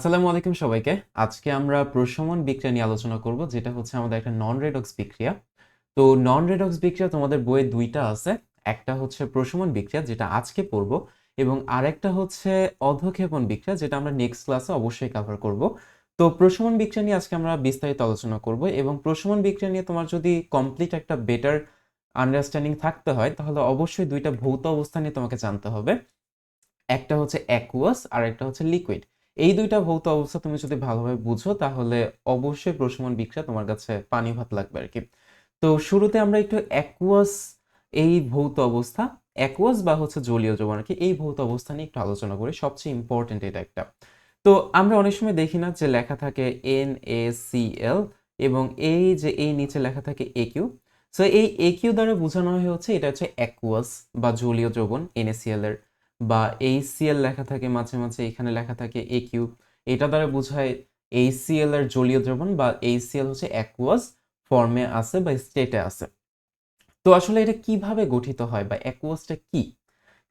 আসসালামু আলাইকুম সবাইকে। আজকে আমরা প্রশমন বিক্রিয়া নিয়ে আলোচনা করব, যেটা হচ্ছে আমাদের একটা নন রেডক্স বিক্রিয়া। তো নন রেডক্স বিক্রিয়া তোমাদের বইয়ে দুইটা আছে। একটা হচ্ছে প্রশমন বিক্রিয়া, যেটা আজকে পড়ব, এবং আরেকটা হচ্ছে অধক্ষেপণ বিক্রিয়া, যেটা আমরা নেক্সট ক্লাসে অবশ্যই কভার করব। তো প্রশমন বিক্রিয়া নিয়ে আজকে আমরা বিস্তারিত আলোচনা করব, এবং প্রশমন বিক্রিয়া নিয়ে তোমার যদি কমপ্লিট একটা বেটার আন্ডারস্ট্যান্ডিং থাকতে হয়, তাহলে অবশ্যই দুইটা ভৌত অবস্থা নিয়ে তোমাকে জানতে হবে। একটা হচ্ছে অ্যাকুয়াস আর একটা হচ্ছে লিকুইড এই দুইটা ভৌত অবস্থা তুমি যদি ভালোভাবে বুঝো, তাহলে অবশ্যই প্রশমন বিক্রিয়া তোমার কাছে পানি ভাত লাগবে আর কি তো শুরুতে আমরা একটু অ্যাকুয়াস এই ভৌত অবস্থা অ্যাকুয়াস বা হচ্ছে জলীয় যৌবন আর কি এই ভৌত অবস্থা নিয়ে একটু আলোচনা করি। সবচেয়ে ইম্পর্টেন্ট এটা একটা। তো আমরা অনেক সময় দেখি না যে লেখা থাকে এন এ সি এল এবং এই যে এই নিচে লেখা থাকে এ কিউ সো এই এ কিউ দ্বারা বোঝানো হয় হচ্ছে এটা হচ্ছে অ্যাকুয়াস বা জলীয় যৌবন এনএসিএল এর। বা এইচসিএল লেখা থাকে, মাঝে মাঝে এখানে লেখা থাকে এ কিউ এটা দ্বারা বোঝায় এইচসিএল এর জলীয় দ্রবণ বা এইচসিএল হচ্ছে অ্যাকুয়াস ফর্মে আছে বা স্টেটে আছে। তো আসলে এটা কীভাবে গঠিত হয় বা অ্যাকুয়াসটা কি?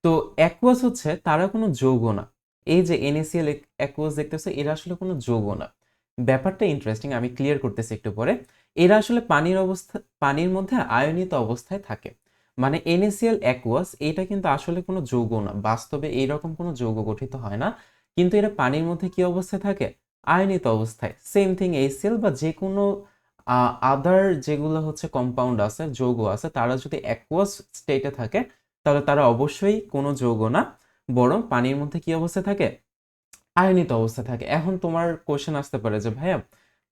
তো অ্যাকুয়াস হচ্ছে তারা কোনো যৌগ না। এই যে এনএসিএল অ্যাকুয়াস দেখতেছে, এরা আসলে কোনো যৌগ না। ব্যাপারটা ইন্টারেস্টিং আমি ক্লিয়ার করতেছি একটু পরে। এরা আসলে পানির অবস্থা, পানির মধ্যে আয়নিত অবস্থায় থাকে। মানে এনএসিএল অ্যাকুয়াস এটা কিন্তু আসলে কোনো যৌগ না। বাস্তবে এইরকম কোনো যৌগ গঠিত হয় না। কিন্তু এটা পানির মধ্যে কি অবস্থায় থাকে? আয়নিত অবস্থায়। সেম থিং এইচসিএল বা যে কোনো আদার যেগুলো হচ্ছে কম্পাউন্ড আছে, যৌগ আছে, তারা যদি অ্যাকুয়াস স্টেটে থাকে, তাহলে তারা অবশ্যই কোনো যৌগ না। বরং পানির মধ্যে কি অবস্থায় থাকে? আয়নিত অবস্থায় থাকে। এখন তোমার কোশ্চেন আসতে পারে যে, ভাইয়া,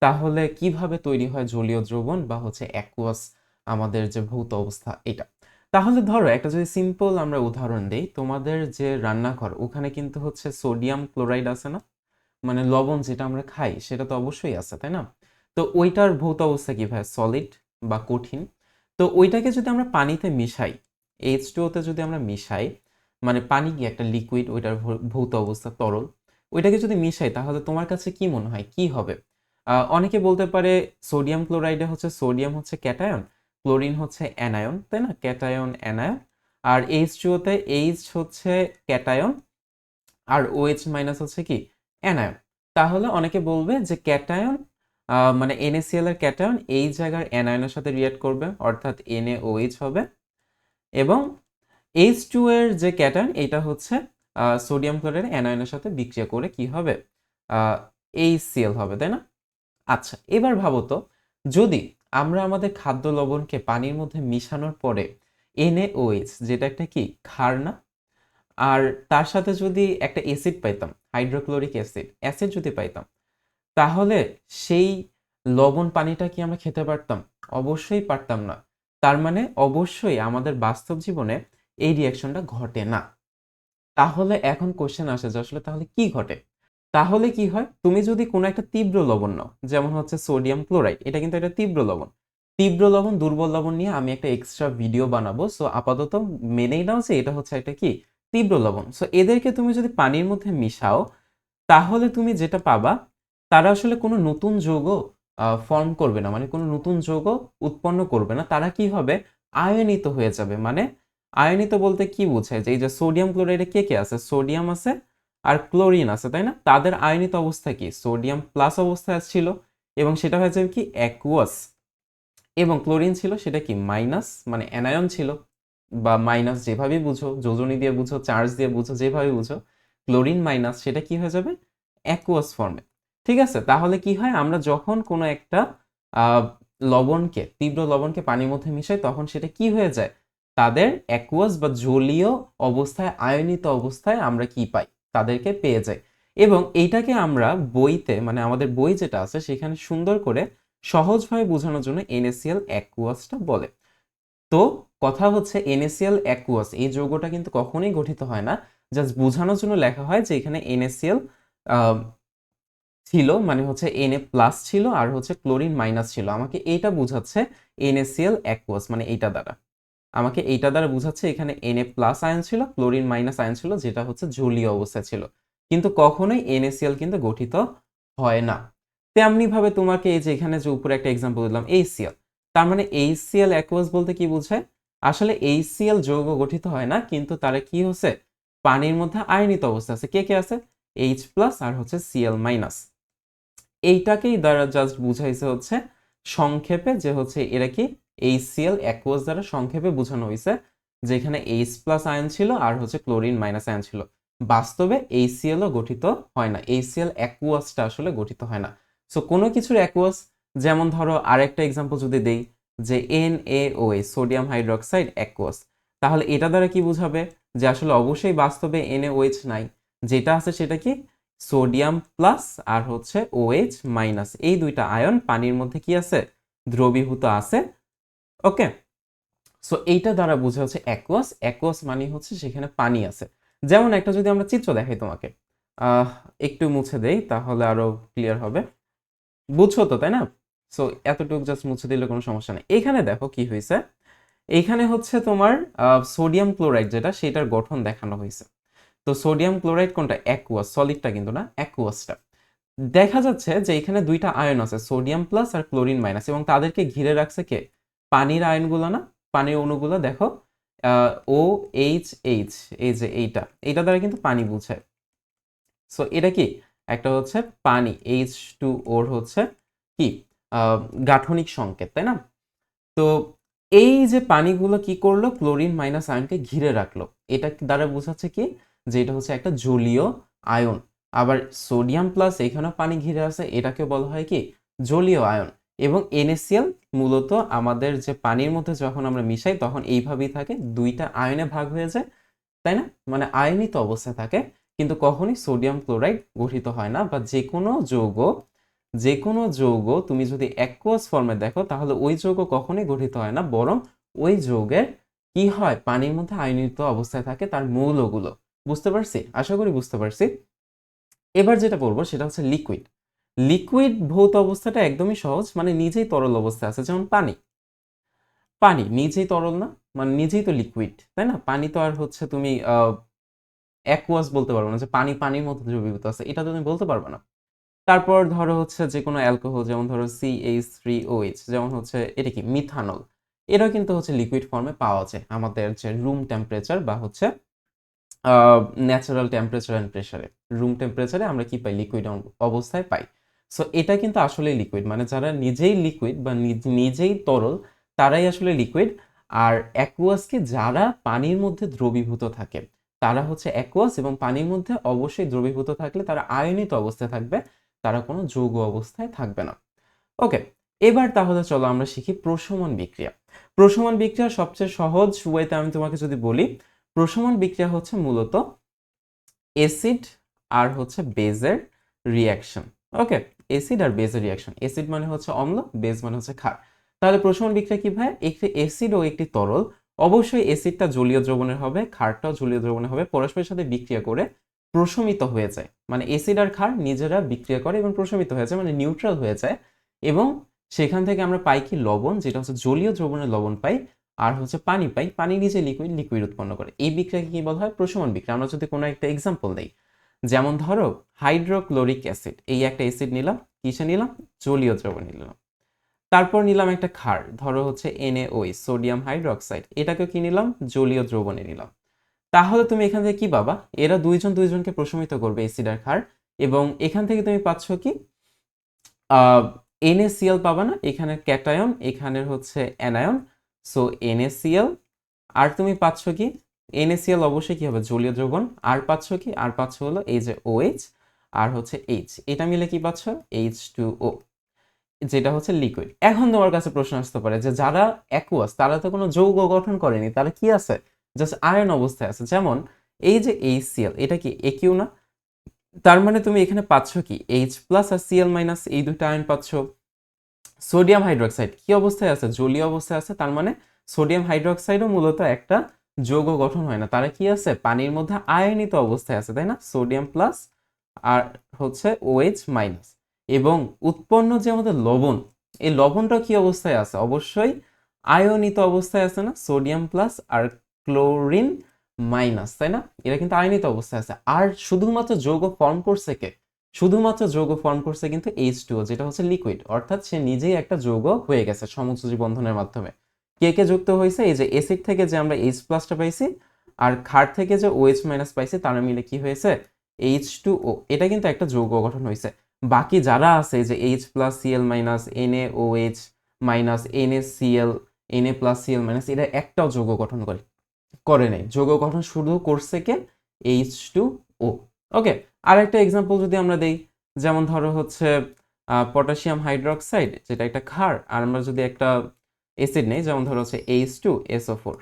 তাহলে কীভাবে তৈরি হয় জলীয় দ্রবণ বা হচ্ছে অ্যাকুয়াস আমাদের যে ভৌত অবস্থা এটা? তাহলে ধরো, একটা যদি সিম্পল আমরা উদাহরণ দিই, তোমাদের যে রান্নাঘর, ওখানে কিন্তু হচ্ছে সোডিয়াম ক্লোরাইড আছে না? মানে লবণ যেটা আমরা খাই, সেটা তো অবশ্যই আছে, তাই না? তো ওইটার ভৌত অবস্থা কি ভাই? সলিড বা কঠিন। তো ওইটাকে যদি আমরা পানিতে মিশাই এইচ টুওতে যদি আমরা মিশাই মানে পানি কি একটা লিকুইড ওইটার ভৌত অবস্থা তরল, ওইটাকে যদি মিশাই, তাহলে তোমার কাছে কি মনে হয়? কি হবে? অনেকে বলতে পারে সোডিয়াম ক্লোরাইডে হচ্ছে সোডিয়াম হচ্ছে ক্যাটায়ন ক্লোরিন হচ্ছে অ্যানায়ন, তাই না? Cation, anion. আর এইচ টুওতে এইচ হচ্ছে ক্যাটায়ন, আর ওএইচ মাইনাস হচ্ছে কি? অ্যানায়ন। তাহলে অনেকে বলবে যে ক্যাটায়ন মানে এনএসিএল এর ক্যাটায়ন এই জায়গার অ্যানায়নের সাথে রিয়েক্ট করবে, অর্থাৎ এনএ ওএইচ হবে। এবং এইচ টু এর যে ক্যাটায়ন, এটা হচ্ছে সোডিয়াম ক্লোরাইড অ্যানায়নের সাথে বিক্রিয়া করে কি হবে? এইচ এইচসিএল হবে, তাই না? আচ্ছা এবার ভাবো তো, যদি আমরা আমাদের খাদ্য লবণকে পানির মধ্যে মিশানোর পরে এনএওএইচ যেটা একটা কি? ক্ষার না আর তার সাথে যদি একটা অ্যাসিড পাইতাম হাইড্রোক্লোরিক অ্যাসিড অ্যাসিড যদি পাইতাম, তাহলে সেই লবণ পানিটা কি আমরা খেতে পারতাম? অবশ্যই পারতাম না। তার মানে অবশ্যই আমাদের বাস্তব জীবনে এই রিয়াকশনটা ঘটে না। তাহলে এখন কোশ্চেন আসে যে আসলে তাহলে কি ঘটে? তাহলে কি হয়? তুমি যদি কোনো একটা তীব্র লবণ নাও, যেমন হচ্ছে সোডিয়াম ক্লোরাইড, এটা কিন্তু একটা তীব্র লবণ। তীব্র লবণ, দুর্বল লবণ নিয়ে আমি একটা এক্সট্রা ভিডিও বানাবো। সো আপাতত মেনেই নাও যে এটা হচ্ছে একটা কি? তীব্র লবণ। সো এদেরকে তুমি যদি পানির মধ্যে মিশাও, তাহলে তুমি যেটা পাবা, তারা আসলে কোনো নতুন যৌগ ফর্ম করবে না। মানে কোনো নতুন যৌগ উৎপন্ন করবে না। তারা কি হবে? আয়নিত হয়ে যাবে। মানে আয়নিত বলতে কি বোঝায়? যে এই যে সোডিয়াম ক্লোরাইডে কে কে আছে? সোডিয়াম আছে আর ক্লোরিন আছে, তাই না? তাদের আয়নিত অবস্থা কি? সোডিয়াম প্লাস অবস্থায় ছিল এবং সেটা হয়ে কি? অ্যাকুয়াস এবং ক্লোরিন ছিল সেটা কি? মাইনাস মানে অ্যানায়ন ছিল বা মাইনাস যেভাবেই বুঝো, যোজনী দিয়ে বুঝো চার্জ দিয়ে বুঝো যেভাবে বুঝো, ক্লোরিন মাইনাস সেটা কি হয়ে যাবে? অ্যাকুয়াস ফর্মে ঠিক আছে? তাহলে কি হয়? আমরা যখন কোনো একটা লবণকে, তীব্র লবণকে পানির মধ্যে মিশাই, তখন সেটা কি হয়ে যায়? তাদের অ্যাকুয়াস বা জলীয় অবস্থায়, আয়নিত অবস্থায় আমরা কি পাই? তাদেরকে পেয়ে যাই। এবং এইটাকে আমরা বইতে মানে আমাদের বই যেটা আছে, সেখানে সুন্দর করে সহজভাবে বোঝানোর জন্য এনএসিএল অ্যাকুয়াসটা বলে। তো কথা হচ্ছে এনএসিএল অ্যাকুয়াস এই যৌগটা কিন্তু কখনোই গঠিত হয় না। জাস্ট বোঝানোর জন্য লেখা হয় যে এখানে এনএসিএল ছিল মানে হচ্ছে এনএ প্লাস ছিল আর হচ্ছে ক্লোরিন মাইনাস ছিল। আমাকে এইটা বোঝাচ্ছে এনএসিএল অ্যাকুয়াস মানে এইটা দ্বারা। আমাকে এইটা দ্বারা বোঝাচ্ছে এখানে এনএ প্লাস আয়ন ছিল, ক্লোরিন মাইনাস আয়ন ছিল, যেটা হচ্ছে জলীয় অবস্থা ছিল। কিন্তু কখনোই এনএসিএল কিন্তু গঠিত হয় না। তেমনি ভাবে তোমাকে এই যে এখানে যে উপরে একটা এক্সাম্পল দিলাম এইচসিএল তার মানে এইচসিএল অ্যাকুয়াস বলতে কি বোঝায়? আসলে এইচসিএল যৌগ গঠিত হয় না, কিন্তু তারা কি হচ্ছে? পানির মধ্যে আয়নিত অবস্থা আছে। কে কে আছে? এইচ প্লাস আর হচ্ছে সিএল মাইনাস এইটাকেই দ্বারা জাস্ট বুঝাইছে হচ্ছে সংক্ষেপে যে হচ্ছে এরা কি? এইচসিএল অ্যাকোয়াস দ্বারা সংক্ষেপে বোঝানো হয়েছে, যেখানে এইচ প্লাস আয়ন ছিল আর হচ্ছে ক্লোরিন মাইনাস আয়ন ছিল। বাস্তবে এইচসিএলও গঠিত হয় না। এইচসিএল অ্যাকুয়াসটা আসলে গঠিত হয় না। সো কোনো কিছুর অ্যাকুয়াস যেমন ধরো আরেকটা এক্সাম্পল যদি দেই, যে N A sodium hydroxide aqueous তাহলে এটা দ্বারা কি বোঝাবে? যে আসলে অবশ্যই বাস্তবে এনএওএইচ নাই। যেটা আছে সেটা কি? সোডিয়াম প্লাস আর হচ্ছে ওএইচ মাইনাস এই দুইটা আয়ন পানির মধ্যে কি আছে? দ্রবীভূত আছে। ওকে সো এইটা দ্বারা বোঝা হচ্ছে অ্যাকোয়াস অ্যাকোয়াস মানে হচ্ছে সেখানে পানি আছে। যেমন একটা যদি আমরা চিত্র দেখাই তোমাকে একটু মুছে দেই তাহলে আরও ক্লিয়ার হবে। বুঝছ তো, তাই না? সো এতটুকু জাস্ট মুছে দিলে কোনো সমস্যা নেই। এখানে দেখো কি হয়েছে। এইখানে হচ্ছে তোমার সোডিয়াম ক্লোরাইড যেটা, সেটার গঠন দেখানো হয়েছে। তো সোডিয়াম ক্লোরাইড কোনটা? অ্যাকুয়াস সলিডটা কিন্তু না অ্যাকুয়াসটা দেখা যাচ্ছে যে এখানে দুইটা আয়ন আছে সোডিয়াম প্লাস আর ক্লোরিন মাইনাস এবং তাদেরকে ঘিরে রাখছে কে? পানির আয়নগুলো না, পানির অণুগুলো দেখো ও এইচ এইচ এই যে এইটা এইটা দ্বারা কিন্তু পানি বুঝায়। সো এটা কি? একটা হচ্ছে পানি এইচ টু ওর হচ্ছে কি? গাঠনিক সংকেত, তাই না? তো এই যে পানিগুলো কি করল? ক্লোরিন মাইনাস আয়নকে ঘিরে রাখল। এটা দ্বারা বোঝাচ্ছে কি? যে এটা হচ্ছে একটা জলীয় আয়ন। আবার সোডিয়াম প্লাস এখানেও পানি ঘিরে আছে এটাকে বলা হয় কি? জলীয় আয়ন। এবং NaCl মূলত আমাদের যে পানির মধ্যে যখন আমরা মিশাই, তখন এইভাবেই থাকে। দুইটা আয়নে ভাগ হয়ে যায়, তাই না? মানে আয়নিত অবস্থায় থাকে। কিন্তু কখনই সোডিয়াম ক্লোরাইড গঠিত হয় না বা যে কোনো যৌগ যে কোনো যৌগ তুমি যদি অ্যাকুয়াস ফর্মে দেখো, তাহলে ওই যৌগ কখনোই গঠিত হয় না। বরং ওই যৌগের কি হয়? পানির মধ্যে আয়নিত অবস্থায় থাকে তার মৌলগুলো। বুঝতে পারছি? আশা করি বুঝতে পারছি। এবার যেটা বলব সেটা হচ্ছে লিকুইড লিকুইড ভৌত অবস্থাটা একদমই সহজ মানে নিজেই তরল অবস্থায় আছে, যেমন পানি। পানি নিজেই তরল না মানে নিজেই তো লিকুইড, তাই না? পানি তো আর হচ্ছে তুমি অ্যাকুয়াস বলতে পারব না, যে পানি পানির মধ্যে দ্রবীভূত আছে, এটা তুমি বলতে পারবে না। তারপর ধরো হচ্ছে যে কোনো অ্যালকোহল যেমন ধরো সি এইচ থ্রি ওএইচ যেমন হচ্ছে এটা কি? মিথানল এটা কিন্তু হচ্ছে লিকুইড ফর্মে পাওয়া যায়, আমাদের যে রুম টেম্পারেচার বা হচ্ছে ন্যাচারাল টেম্পারেচার অ্যান্ড প্রেসারে রুম টেম্পারেচারে আমরা কি পাই? লিকুইড অবস্থায় পাই। সো এটা কিন্তু আসলে লিকুইড মানে যারা নিজেই লিকুইড বা নিজ- নিজেই তরল, তারাই আসলে লিকুইড আর অ্যাকুয়াসকে যারা পানির মধ্যে দ্রবীভূত থাকে, তারা হচ্ছে অ্যাকুয়াস এবং পানির মধ্যে অবশ্যই দ্রবীভূত থাকলে তারা আয়নিত অবস্থায় থাকবে, তারা কোনো যৌগ অবস্থায় থাকবে না। ওকে এবার তাহলে চলো আমরা শিখি প্রশমন বিক্রিয়া। প্রশমন বিক্রিয়া সবচেয়ে সহজ ওয়েতে আমি তোমাকে যদি বলি, প্রশমন বিক্রিয়া হচ্ছে মূলত অ্যাসিড আর হচ্ছে বেজের রিয়াকশন ওকে অ্যাসিড আর বেজের রিয়াকশন অ্যাসিড মানে হচ্ছে অম্ল বেজ মানে হচ্ছে ক্ষার। তাহলে প্রশমন বিক্রিয়া কি ভাই? একটি অ্যাসিড ও একটি তরল, অবশ্যই অ্যাসিডটা জলীয় দ্রবণের হবে, ক্ষারটাও জলীয় দ্রবণের হবে, পরস্পরের সাথে বিক্রিয়া করে প্রশমিত হয়ে যায়। মানে অ্যাসিড আর ক্ষার নিজেরা বিক্রিয়া করে এবং প্রশমিত হয়ে যায় মানে নিউট্রাল হয়ে যায় এবং সেখান থেকে আমরা পাই কি? লবণ, যেটা হচ্ছে জলীয় দ্রবণের লবণ পাই আর হচ্ছে পানি পাই। পানি নিজে লিকুইড লিকুইড উৎপন্ন করে। এই বিক্রিয়াকে কি বলা হয়? প্রশমন বিক্রিয়া। আমরা যদি কোনো একটা এক্সাম্পল দেই যেমন ধরো হাইড্রোক্লোরিক অ্যাসিড, এই একটা অ্যাসিড নিলাম, কিসে নিলাম? জলীয় দ্রবণ নিলাম। তারপর নিলাম একটা ক্ষার, ধরো হচ্ছে NaOH সোডিয়াম হাইড্রোক্সাইড এটাকে কি নিলাম? জলীয় দ্রবণে নিলাম। তাহলে তুমি এখান থেকে কি পাবা? এরা দুইজন দুইজনকে প্রশমিত করবে অ্যাসিড আর ক্ষার, এবং এখান থেকে তুমি পাচ্ছ কি? NaCl পাবা না, এখানে ক্যাটায়ন, এখানের হচ্ছে অ্যানায়ন সো NaCl আর তুমি পাচ্ছ কি? NaCl অবশ্যই কি হবে? জলীয় দ্রবণ। আর পাচ্ছ কি? আর পাচ্ছ হলো এই যে OH আর হচ্ছে H এটা মিলে কি পাচ্ছ? H2O যেটা হচ্ছে লিকুইড এখন তোমার কাছে প্রশ্ন আসতে পারে যে যারা অ্যাকুয়াস তারা তো কোনো যৌগ গঠন করেনি, তারা কি আছে? জাস্ট আয়ন অবস্থায় আছে। যেমন এই যে এইচ HCl এটা কি একিউ না? তার মানে তুমি এখানে পাচ্ছ কি? এইচ প্লাস আর সিএল মাইনাস এই দুটো আয়ন পাচ্ছ। সোডিয়াম হাইড্রোক্সাইড কি অবস্থায় আছে? জলীয় অবস্থায় আছে। তার মানে সোডিয়াম হাইড্রোক্সাইডও মূলত একটা যৌগ গঠন হয় না। তারা কি আছে? পানির মধ্যে আয়নিত অবস্থায় আছে, তাই না? সোডিয়াম প্লাস আর হচ্ছে ওএইচ মাইনাস এবং উৎপন্ন যে আমাদের লবণ, এই লবণটা কি অবস্থায় আছে? অবশ্যই আয়নিত অবস্থায় আছে না? সোডিয়াম প্লাস আর ক্লোরিন মাইনাস, তাই না? এরা কিন্তু আয়নিত অবস্থায় আছে। আর শুধুমাত্র যৌগ ফর্ম করছে কে? শুধুমাত্র যৌগ ফর্ম করছে কিন্তু এইচ টুও যেটা হচ্ছে লিকুইড অর্থাৎ সে নিজেই একটা যৌগ হয়ে গেছে সমযোজী বন্ধনের মাধ্যমে। কে কে যুক্ত হয়েছে? এই যে এসিড থেকে যে আমরা এইচ প্লাসটা পাইছি আর ক্ষার থেকে যে ওএইচ মাইনাস পাইছি, তারা মিলে কি হয়েছে? এইচ টু ও এটা কিন্তু একটা যৌগ গঠন হয়েছে। বাকি যারা আছে যে H plus CL minus N A O H minus N A CL N A plus CL minus এটা একটাও যৌগ গঠন করে করে নেই। যৌগ গঠন শুধু করছে কে? এইচ টু ও ওকে আর একটা এক্সাম্পল যদি আমরা দেই, যেমন ধরো হচ্ছে পটাশিয়াম হাইড্রোক্সাইড যেটা একটা ক্ষার আর আমরা যদি একটা অ্যাসিড নেই, যেমন ধরো হচ্ছে H two SO four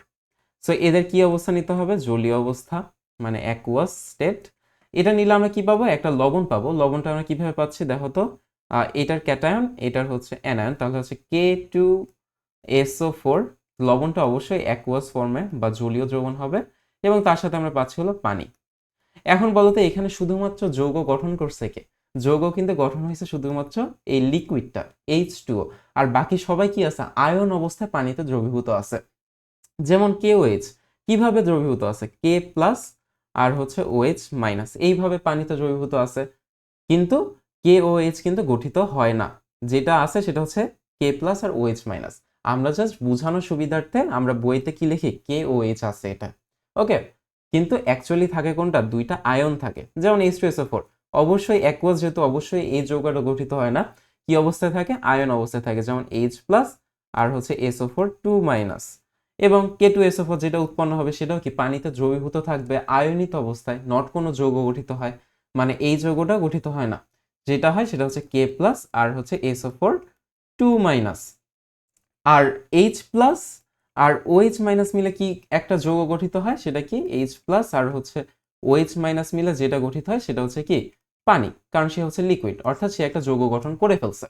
so এদের কি অবস্থা নিতে হবে? জলীয় অবস্থা মানে অ্যাকুয়াস স্টেট এটা নিলে আমরা কি পাবো? একটা লবণ পাবো। লবণটা আমরা কীভাবে পাচ্ছি? দেখো তো এটার ক্যাটায়ন এটার হচ্ছে অ্যানায়ন তাহলে হচ্ছে কে টু এসও ফোর লবণটা অবশ্যই অ্যাকুয়াস ফর্মে বা জলীয় দ্রবণ হবে এবং তার সাথে আমরা পাচ্ছি হলো পানি। এখন বলতো এখানে শুধুমাত্র যৌগ গঠন করছে কে? যৌগ কিন্তু গঠন হয়েছে শুধুমাত্র এই লিকুইডটা এইচ টু আর বাকি সবাই কি আছে? আয়ন অবস্থায় পানিতে দ্রবীভূত আছে। যেমন কে ওএইচ কীভাবে দ্রবীভূত আছে? কে প্লাস আর হচ্ছে ওএইচ মাইনাস এইভাবে পানিতে দ্রবীভূত আছে। কিন্তু কে ওএইচ কিন্তু গঠিত হয় না। যেটা আছে সেটা হচ্ছে কে প্লাস আর ওএইচ মাইনাস আমরা জাস্ট বোঝানোর সুবিধার্থে আমরা বইতে কি লিখি? কে ওএইচ আছে এটা। ওকে কিন্তু অ্যাকচুয়ালি থাকে কোনটা? দুইটা আয়ন থাকে। যেমন এইচ টু এসও ফোর অবশ্যই অ্যাকুয়াস যেহেতু অবশ্যই এই যৌগটা গঠিত হয় না। কি অবস্থায় থাকে? আয়ন অবস্থায় থাকে, যেমন এইচ প্লাস আর হচ্ছে এসও ফোর টু মাইনাস এবং কে টু এসও ফোর যেটা উৎপন্ন হবে সেটাও কি? পানিতে দ্রবীভূত থাকবে, আয়নিত অবস্থায় নট কোনো যৌগ গঠিত হয়। মানে এই যৌগটা গঠিত হয় না। যেটা হয় সেটা হচ্ছে কে প্লাস আর হচ্ছে এসও ফোর টু মাইনাস আর এইচ প্লাস আর ওএইচ মাইনাস মিলে কি একটা যৌগ গঠিত হয়? সেটা কি? এইচ প্লাস আর হচ্ছে ওএইচ মাইনাস মিলে যেটা গঠিত হয় সেটা হচ্ছে কি? পানি, কারণ সে হচ্ছে লিকুইড অর্থাৎ সে একটা যৌগ গঠন করে ফেলছে।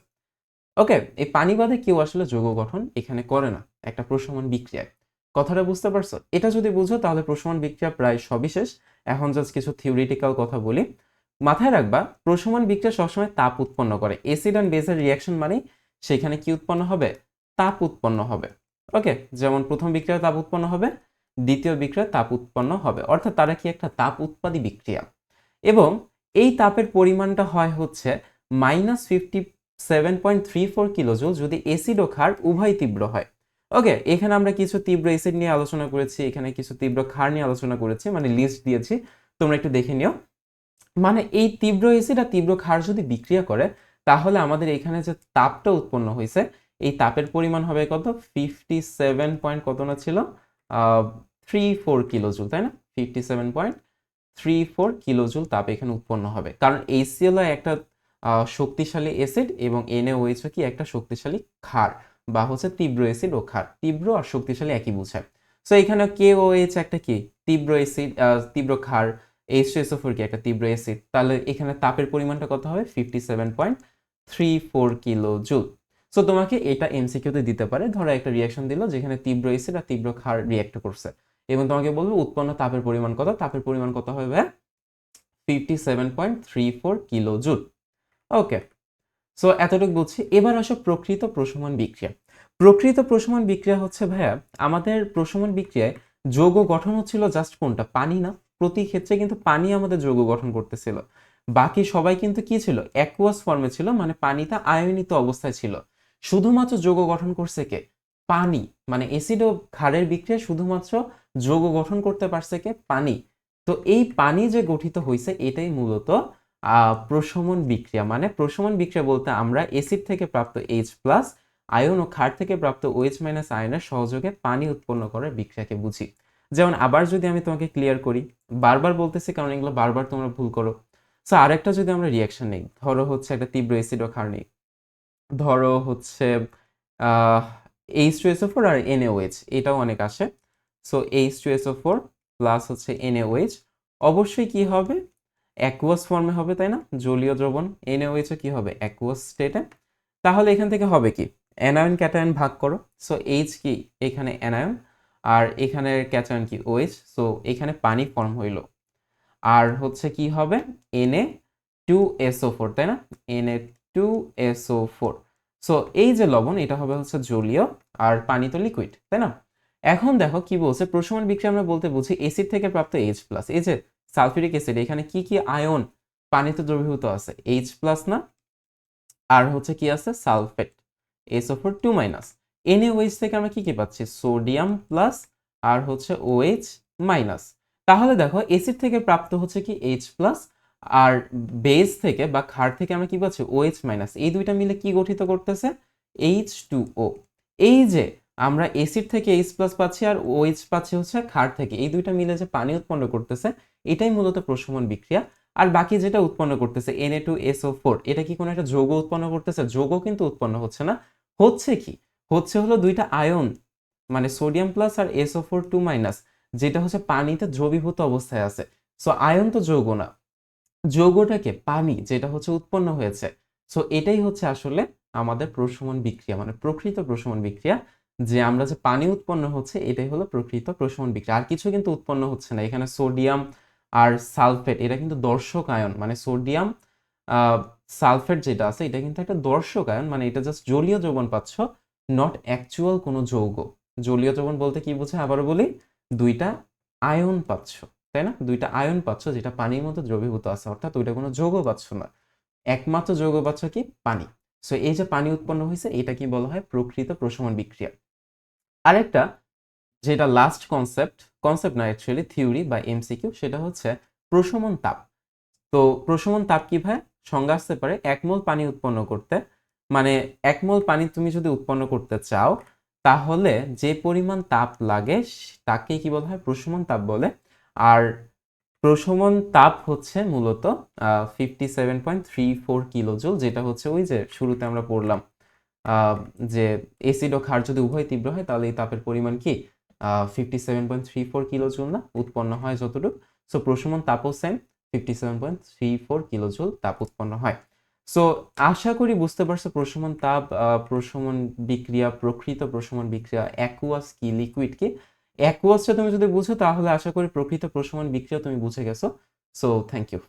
ওকে, এই পানি বাদে কেউ আসলে যৌগ গঠন এখানে করে না, একটা প্রশমন বিক্রিয়ায় কথাটা বুঝতে পারছ? এটা যদি বুঝো, তাহলে প্রশমন বিক্রিয়া প্রায় সবিশেষ এখন জাস্ট কিছু থিওরিটিক্যাল কথা বলি। মাথায় রাখবা, প্রশমন বিক্রিয়া সবসময় তাপ উৎপন্ন করে। এসিড অ্যান্ড বেসের রিয়াকশন মানে সেখানে কি উৎপন্ন হবে? তাপ উৎপন্ন হবে। ওকে, যেমন প্রথম বিক্রিয়া তাপ উৎপন্ন হবে, দ্বিতীয় বিক্রিয়া তাপ উৎপন্ন হবে। অর্থাৎ তারা কি একটা তাপ উৎপাদী বিক্রিয়া। এবং এই তাপের পরিমাণটা হয় হচ্ছে minus fifty seven point three four kilojoule যদি এসিড ও ক্ষার উভয় তীব্র হয়। ওকে এখানে আমরা কিছু তীব্র এসিড নিয়ে আলোচনা করেছি, এখানে কিছু তীব্র ক্ষার নিয়ে আলোচনা করেছি মানে লিস্ট দিয়েছি, তোমরা একটু দেখে নিও। মানে এই তীব্র এসিড আর তীব্র ক্ষার যদি বিক্রিয়া করে, তাহলে আমাদের এখানে যে তাপটা উৎপন্ন হয়েছে, এই তাপের পরিমাণ হবে কত? ফিফটি সেভেন পয়েন্ট কত না ছিল? থ্রি ফোর কিলোজুল তাই না? Fifty seven point three four kilojoule তাপ এখানে উৎপন্ন হবে। কারণ এইচসিএল একটা শক্তিশালী অ্যাসিড এবং এনএওএইচ কি একটা শক্তিশালী ক্ষার বা হচ্ছে তীব্র অ্যাসিড ও ক্ষার। তীব্র আর শক্তিশালী একই বোঝায়। সো এখানে কে ও এইচ একটা কি? তীব্র অ্যাসিড তীব্র ক্ষার এইচ টু এসও ফোর কি একটা তীব্র অ্যাসিড তাহলে এখানে তাপের পরিমাণটা কত হবে? Fifty seven point three four kilo joule so তোমাকে এটা এমসিকিউতে দিতে পারে। ধরো একটা রিয়াকশন দিল যেখানে তীব্র অ্যাসিড আর তীব্র ক্ষার রিয়াক্ট করছে। এবং তোমাকে বলবে উৎপন্ন তাপের পরিমাণ কত? তাপের পরিমাণ কত হবে? Fifty seven point three four kilo joule. Okay so এতটুকু বুঝছি এবার আসো প্রকৃত প্রশমন বিক্রিয়া। প্রকৃত প্রশমন বিক্রিয়া হচ্ছে, ভাইয়া, আমাদের প্রশমন বিক্রিয়ায় যৌগ গঠন হচ্ছিল জাস্ট কোনটা? পানি না? প্রতি ক্ষেত্রে কিন্তু পানি আমাদের যৌগ গঠন করতেছিল। বাকি সবাই কিন্তু কি ছিল? অ্যাকুয়াস ফর্মে ছিল মানে পানিটা আয়নিত অবস্থায় ছিল। শুধুমাত্র যৌগ গঠন করছে কে? পানি। মানে অ্যাসিড ও ক্ষারের বিক্রিয়া শুধুমাত্র যৌগ গঠন করতে পারছে কে? পানি। তো এই পানি যে গঠিত হয়েছে এটাই মূলত প্রশমন বিক্রিয়া। মানে প্রশমন বিক্রিয়া বলতে আমরা এসিড থেকে প্রাপ্ত এইচ প্লাস আয়ন ও ক্ষার থেকে প্রাপ্ত ওএইচ মাইনাস আয়নের সহযোগে পানি উৎপন্ন করার বিক্রিয়াকে বুঝি। যেমন আবার যদি আমি তোমাকে ক্লিয়ার করি, বারবার বলতেছি কারণ এগুলো বারবার তোমরা ভুল করো। সো আরেকটা যদি আমরা রিয়াকশন নেই, ধরো হচ্ছে একটা তীব্র এসিড ও ক্ষার নেই। ধরো হচ্ছে এইচ টু এসও ফোর আর এনএওএইচ এটাও অনেক আসে। So H two SO four plus হচ্ছে এনএওএইচ অবশ্যই কি হবে? অ্যাকুয়াস ফর্মে হবে, তাই না? জলীয় দ্রবণ এনএওএইচও কি হবে? অ্যাকুয়াস স্টেটে তাহলে এখান থেকে হবে কি? অ্যানায়ন ক্যাটায়ন ভাগ করো। সো এইচ কি? এখানে অ্যানায়ন আর এখানে ক্যাটায়ন কি? ওএইচ সো এখানে পানি ফর্ম হইল। আর হচ্ছে কি হবে? এনএ টু এসও ফোর তাই না? NA two SO four so এই যে লবণ, এটা হবে হচ্ছে জলীয়, আর পানি তো লিকুইড তাই না? এখন দেখো কি বলছে, প্রশমন বিক্রিয়া আমরা বলতে বুঝি এসিড থেকে প্রাপ্ত এইচ প্লাস এই যে সালফিউরিক অ্যাসিড এখানে কি কি আয়ন পানিতে দ্রবীভূত আছে? এইচ প্লাস না? আর হচ্ছে কি আছে? Sulphate S four two minus NAOH থেকে আমরা কি কি পাচ্ছি? সোডিয়াম প্লাস আর হচ্ছে ওএইচ মাইনাস তাহলে দেখো এসিড থেকে প্রাপ্ত হচ্ছে কি এইচ প্লাস আর বেস থেকে বা ক্ষার থেকে আমরা কি পাচ্ছি? OH মাইনাস এই দুইটা মিলে কি গঠিত করতেছে? এইচ টু ও এই যে আমরা এসিড থেকে এইচ প্লাস পাচ্ছি আর ওএইচ পাচ্ছি হচ্ছে ক্ষার থেকে। এই দুইটা মিলে যে পানি উৎপন্ন করতেছে, এটাই মূলত প্রশমন বিক্রিয়া। আর বাকি যেটা উৎপন্ন করতেছে এনএ টু এসও ফোর এটা কি কোনো একটা যৌগ উৎপন্ন করতেছে? যৌগ কিন্তু উৎপন্ন হচ্ছে না। হচ্ছে কি? হচ্ছে হলো দুইটা আয়ন মানে সোডিয়াম প্লাস আর এসও ফোর টু মাইনাস যেটা হচ্ছে পানিতে দ্রবীভূত অবস্থায় আছে। সো আয়ন তো যৌগ না। যৌগটাকে পানি, যেটা হচ্ছে উৎপন্ন হয়েছে। সো এটাই হচ্ছে আসলে আমাদের প্রশমন বিক্রিয়া মানে প্রকৃত প্রশমন বিক্রিয়া। যে আমরা যে পানি উৎপন্ন হচ্ছে, এটাই হলো প্রকৃত প্রশমন বিক্রিয়া। আর কিছু কিন্তু উৎপন্ন হচ্ছে না। এখানে সোডিয়াম আর সালফেট, এটা কিন্তু দর্শক আয়ন মানে সোডিয়াম সালফেট যেটা আছে, এটা কিন্তু একটা দর্শক আয়ন মানে এটা জাস্ট জলীয় যৌবন পাচ্ছ নট অ্যাকচুয়াল কোনো যৌগ। জলীয় যৌবন বলতে কি বোঝায়? আবারও বলি, দুইটা আয়ন পাচ্ছ, তাই না? দুইটা আয়ন পাচ্ছ যেটা পানির মধ্যে দ্রবীভূত আছে। অর্থাৎ ওইটা কোনো যৌগ পাচ্ছ না। একমাত্র যৌগ পাচ্ছ কি? পানি। সো এই যে পানি উৎপন্ন হয়েছে, এটা কি বলা হয়? প্রকৃত প্রশমন বিক্রিয়া। আরেকটা, যেটা লাস্ট কনসেপ্ট কনসেপ্ট না অ্যাকচুয়ালি থিওরি বা এমসিকিউ সেটা হচ্ছে প্রশমন তাপ। তো প্রশমন তাপ কি ভাই? সংজ্ঞা আসতে পারে এক মোল পানি উৎপন্ন করতে। মানে এক মোল পানি তুমি যদি উৎপন্ন করতে চাও, তাহলে যে পরিমাণ তাপ লাগে, তাকে কি বলা হয়? প্রশমন তাপ বলে। আর প্রশমন তাপ হচ্ছে মূলত fifty seven point three four kilojoule যেটা হচ্ছে ওই যে শুরুতে আমরা পড়লাম। যে এসিড ও ক্ষার যদি উভয় তীব্র হয়, তাহলে এই তাপের পরিমাণ কি? Fifty seven point three four kilojoule না? উৎপন্ন হয় যতটুকু। সো প্রশমন তাপও same fifty seven point three four kilojoule তাপ উৎপন্ন হয়। সো আশা করি বুঝতে পারছ, প্রশমন তাপ প্রশমন বিক্রিয়া, প্রকৃত প্রশমন বিক্রিয়া অ্যাকুয়াস কি লিকুইড কি? অ্যাকুয়াসটা তুমি যদি বুঝো, তাহলে আশা করি প্রকৃত প্রশমন বিক্রিয়া তুমি বুঝে গেছো। So thank you